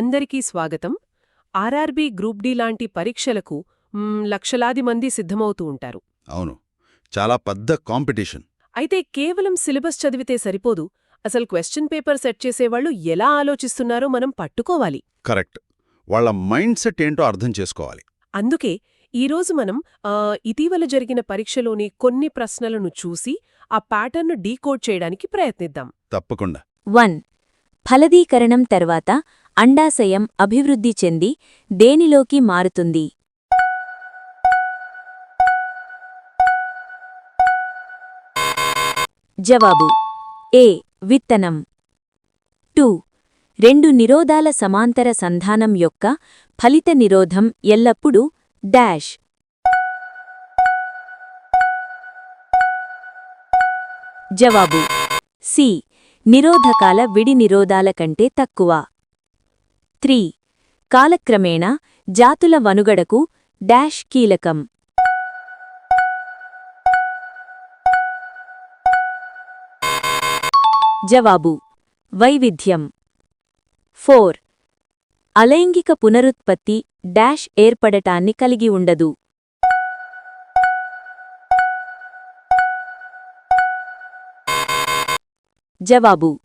అందరికీ స్వాగతం. RRB group D లాంటి పరీక్షలకు లక్షలాది మంది సిద్ధమవుతూ ఉంటారు. అవును. చాలా పెద్ద కాంపిటీషన్. అయితే కేవలం సిలబస్ చదివితే సరిపోదు. అసలు క్వశ్చన్ పేపర్ సెట్ చేసేవాళ్ళు ఎలా ఆలోచిస్తున్నారో మనం పట్టుకోవాలి. కరెక్ట్. వాళ్ళ మైండ్ సెట్ ఏంటో అర్థం చేసుకోవాలి. అందుకే ఈరోజు మనం ఇటీవల జరిగిన పరీక్షలోని కొన్ని ప్రశ్నలను చూసి ఆ ప్యాటర్న్ను డీకోడ్ చేయడానికి ప్రయత్నిద్దాం. తప్పకుండా. వన్. ఫలదీకరణం తర్వాత అండాశయం అభివృద్ధి చెంది దేనిలోకి మారుతుంది? జవాబు. ఏ. విత్తనం. టూ. రెండు నిరోధాల సమాంతర సంధానం యొక్క ఫలిత నిరోధం ఎల్లప్పుడూ డాష్. జవాబు. సి. నిరోధకాల విడి నిరోధాల కంటే తక్కువ. త్రీ. కాలక్రమేణా జాతుల వనుగడకు డాష్ కీలకం. జవాబు. వైవిధ్యం. ఫోర్. అలైంగిక పునరుత్పత్తి డాష్ ఏర్పడటాన్ని కలిగి ఉండదు. జవాబు.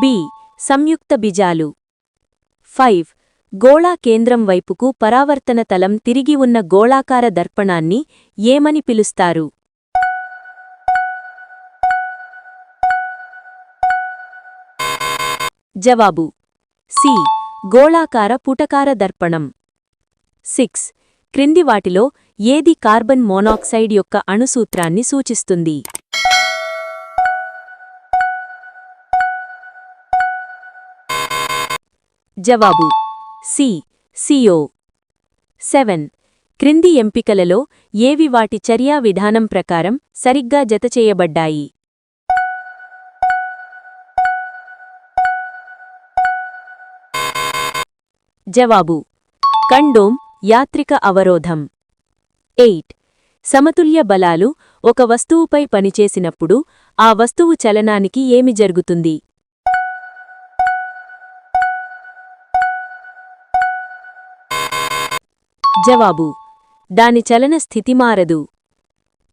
బి. సంయుక్త బిజాలు. ఫైవ్. గోళా కేంద్రం వైపుకు పరావర్తన తలం తిరిగి ఉన్న గోళాకార దర్పణాన్ని ఏమని పిలుస్తారు? జవాబు. సి. గోళాకార పుటకార దర్పణం. సిక్స్. క్రింది వాటిలో ఏది కార్బన్ మోనాక్సైడ్ యొక్క అణుసూత్రాన్ని సూచిస్తుంది? జవాబు. సి. C O seven. క్రింది ఎంపికలలో ఏవి వాటి చర్యా విధానం ప్రకారం సరిగ్గా జతచేయబడ్డాయి జవాబు. కండోమ్ యాత్రిక అవరోధం. ఎయిట్. సమతుల్య బలాలు ఒక వస్తువుపై పనిచేసినప్పుడు ఆ వస్తువు చలనానికి ఏమి జరుగుతుంది? జవాబు. దాని చలన స్థితి మారదు.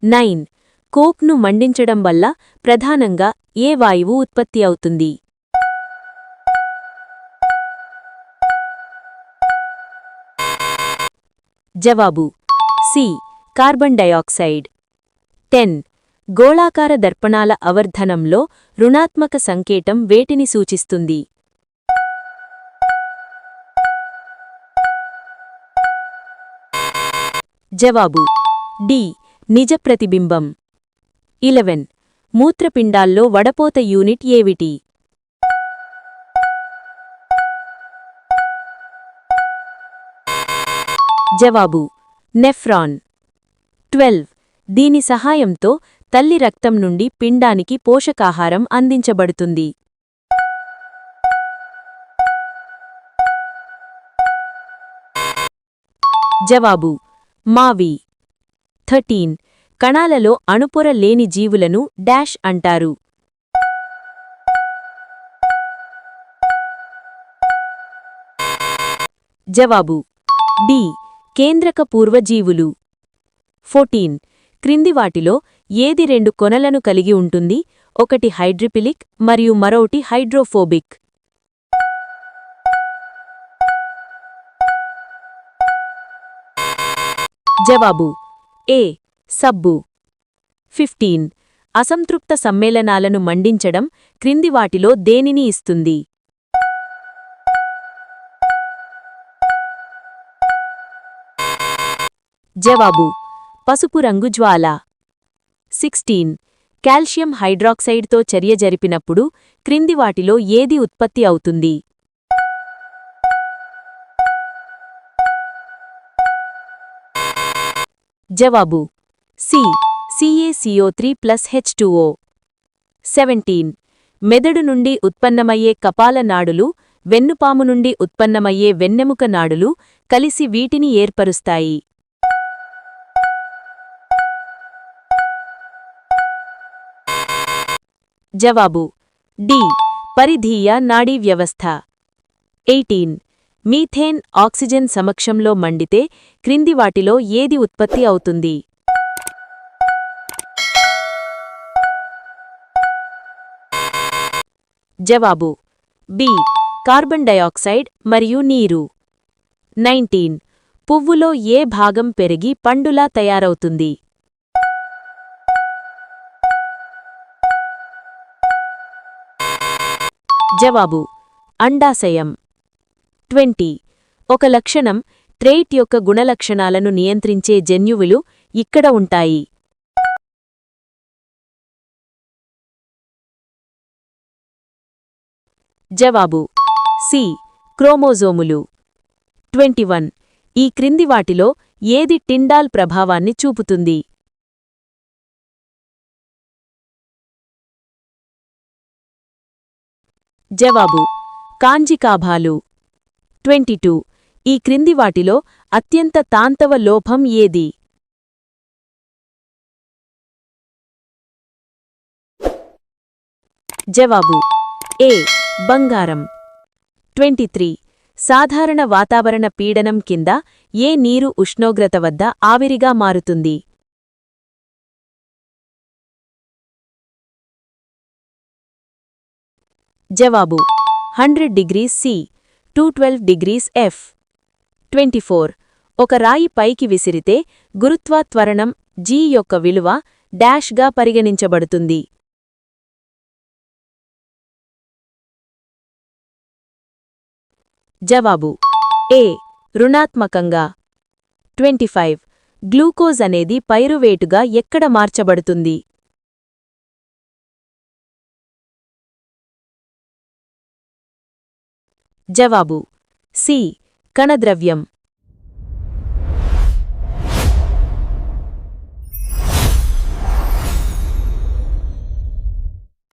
నైన్. కోక్ను మండించడం వల్ల ప్రధానంగా ఏ వాయువు ఉత్పత్తి అవుతుంది? జవాబు. సి. Carbon dioxide ten. గోళాకార దర్పణాల అవర్ధనంలో రుణాత్మక సంకేతం వేటిని సూచిస్తుంది? జవాబు. డి. నిజ ప్రతిబింబం ఇలెవెన్. మూత్రపిండాల్లో వడపోత యూనిట్ ఏవిటి జవాబు. నెఫ్రాన్. ట్వెల్వ్. దీని సహాయంతో తల్లి రక్తం నుండి పిండానికి పోషకాహారం అందించబడుతుంది. జవాబు. మావి. థర్టీన్. కణాలలో అణుపొర లేని జీవులను డాష్ అంటారు. జవాబు. డి. కేంద్రక పూర్వజీవులు. ఫోర్టీన్. క్రింది వాటిలో ఏది రెండు కొనలను కలిగి ఉంటుంది? ఒకటి హైడ్రిపిలిక్ మరియు మరోటి హైడ్రోఫోబిక్. జవాబు. ఏ. సబ్బు. ఫిఫ్టీన్. అసంతృప్త సమ్మేళనాలను మండించడం క్రింది వాటిలో దేనిని ఇస్తుంది? జవాబు. పసుపు రంగు జ్వాల. సిక్స్టీన్. కాల్షియం హైడ్రాక్సైడ్తో చర్య జరిపినప్పుడు క్రింది వాటిలో ఏది ఉత్పత్తి అవుతుంది? జవాబు. C. C A C O three plus H two O seventeen. మెదడు నుండి ఉత్పన్నమయ్యే కపాల నాడులు వెన్నుపాము నుండి ఉత్పన్నమయ్యే వెన్నెముక నాడులు కలిసి వీటిని ఏర్పరుస్తాయి. జవాబు. డి. పరిధీయ నాడీ వ్యవస్థ. ఎయిటీన్. మీథేన్ ఆక్సిజన్ సమక్షంలో మండితే క్రింది వాటిలో ఏది ఉత్పత్తి అవుతుంది? జవాబు బి కార్బన్ డయాక్సైడ్ మరియు నీరు. నైన్టీన్ పువ్వులో ఏ భాగం పెరిగి పండులా తయారవుతుంది? జవాబు అండాశయం. ట్వంటీ. ఒక లక్షణం ట్రేట్ యొక్క గుణలక్షణాలను నియంత్రించే జన్యువులు ఇక్కడ ఉంటాయి. జవాబు. సి. క్రోమోజోములు. Twenty one. ఈ క్రింది వాటిలో ఏది టిండాల్ ప్రభావాన్ని చూపుతుంది? జవాబు. కాంజికాభాలు. Twenty two. ఈ క్రింది వాటిలో అత్యంత తాంతవ లోభం ఏది? జవాబు. ఏ. బంగారం. Twenty three. సాధారణ వాతావరణ పీడనం కింద ఏ నీరు ఉష్ణోగ్రత వద్ద ఆవిరిగా మారుతుంది? జవాబు. Hundred degree C. Two twelve degrees F twenty four ఒక రాయి పైకి విసిరితే గురుత్వాత్వరణం జీ యొక్క విలువ డాష్గా పరిగణించబడుతుంది. జవాబు. ఏ రుణాత్మకంగా. ట్వంటీ ఫైవ్ గ్లూకోజ్ అనేది పైరువేటుగా ఎక్కడ మార్చబడుతుంది? జవాబు సి. కణద్రవ్యం.